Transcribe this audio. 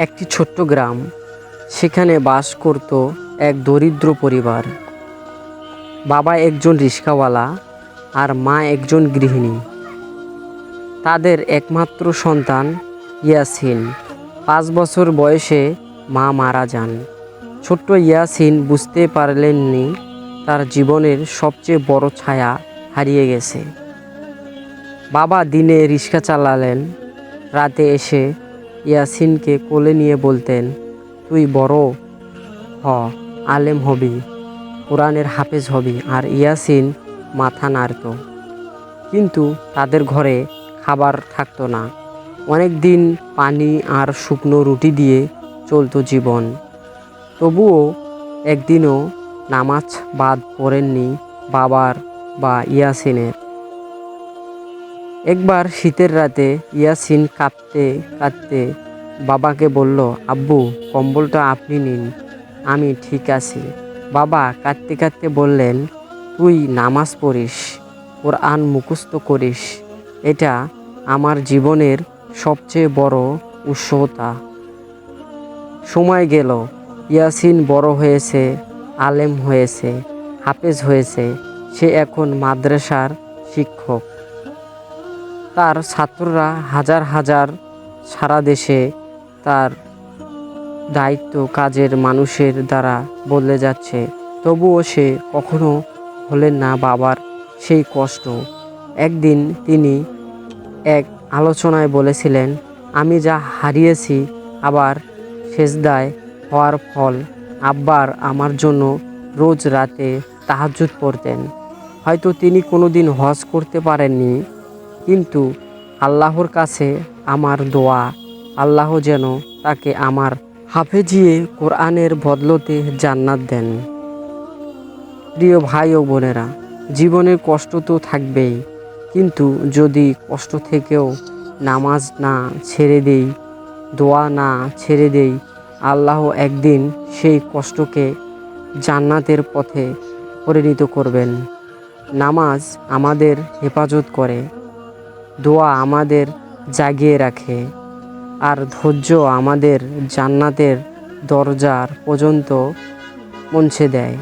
একটি ছোট্ট গ্রাম। সেখানে বাস করত এক দরিদ্র পরিবার। বাবা একজন রিক্সাওয়ালা আর মা একজন গৃহিণী। তাদের একমাত্র সন্তান ইয়াসিন। পাঁচ বছর বয়সে মা মারা যান। ছোট্ট ইয়াসিন বুঝতে পারলেননি তার জীবনের সবচেয়ে বড় ছায়া হারিয়ে গেছে। বাবা দিনে রিক্সা চালালেন। রাতে এসে ইয়াসিনকে কোলে নিয়ে বলতেন, তুই বড় হ, আলেম হবি, কোরআনের হাফেজ হবি, আর ইয়াসিন মাথা নাড়ত। কিন্তু তাদের ঘরে খাবার থাকতো না। অনেক দিন পানি আর শুকনো রুটি দিয়ে চলতো জীবন। তবুও একদিনও নামাজ বাদ পড়েননি বাবার বা ইয়াসিনের। একবার শীতের রাতে ইয়াসিন কাঁদতে কাঁদতে বাবাকে বলল, আব্বু, কম্বলটা আপনি নিন, আমি ঠিক আছি। বাবা কাঁদতে কাঁদতে বললেন, তুই নামাজ পড়িস ওর আন মুখস্থ করিস, এটা আমার জীবনের সবচেয়ে বড় উৎসতা সময় গেল, ইয়াসিন বড় হয়েছে, আলেম হয়েছে, হাফেজ হয়েছে, সে এখন মাদ্রাসার শিক্ষক। তার ছাত্ররা হাজার হাজার সারা দেশে তার দায়িত্ব কাজের মানুষের দ্বারা বদলে যাচ্ছে। তবুও সে কখনো হলেন না বাবার সেই কষ্ট। একদিন তিনি এক আলোচনায় বলেছিলেন, আমি যা হারিয়েছি আবার সেজদায় হওয়ার ফল আব্বার আমার জন্য রোজ রাতে তাহাজ্জুদ পড়তেন। হয়তো তিনি কোনোদিন হজ করতে পারেননি। কিন্তু আল্লাহর কাছে আমার দোয়া। আল্লাহ যেন তাকে আমার হাফেজিয়ে কোরআনের বদলতে জান্নাত দেন। প্রিয় ভাই ও বোনেরা জীবনের কষ্ট তো থাকবেই, কিন্তু যদি কষ্ট থেকেও নামাজ না ছেড়ে দেই, দোয়া না ছেড়ে দেই, আল্লাহ একদিন সেই কষ্টকে জান্নাতের পথে পরিণত করবেন। নামাজ আমাদের হেফাজত করে। দোয়া আমাদের জাগিয়ে রাখে আর ধৈর্য আমাদের জান্নাতের দরজার পর্যন্ত পৌঁছে দেয়।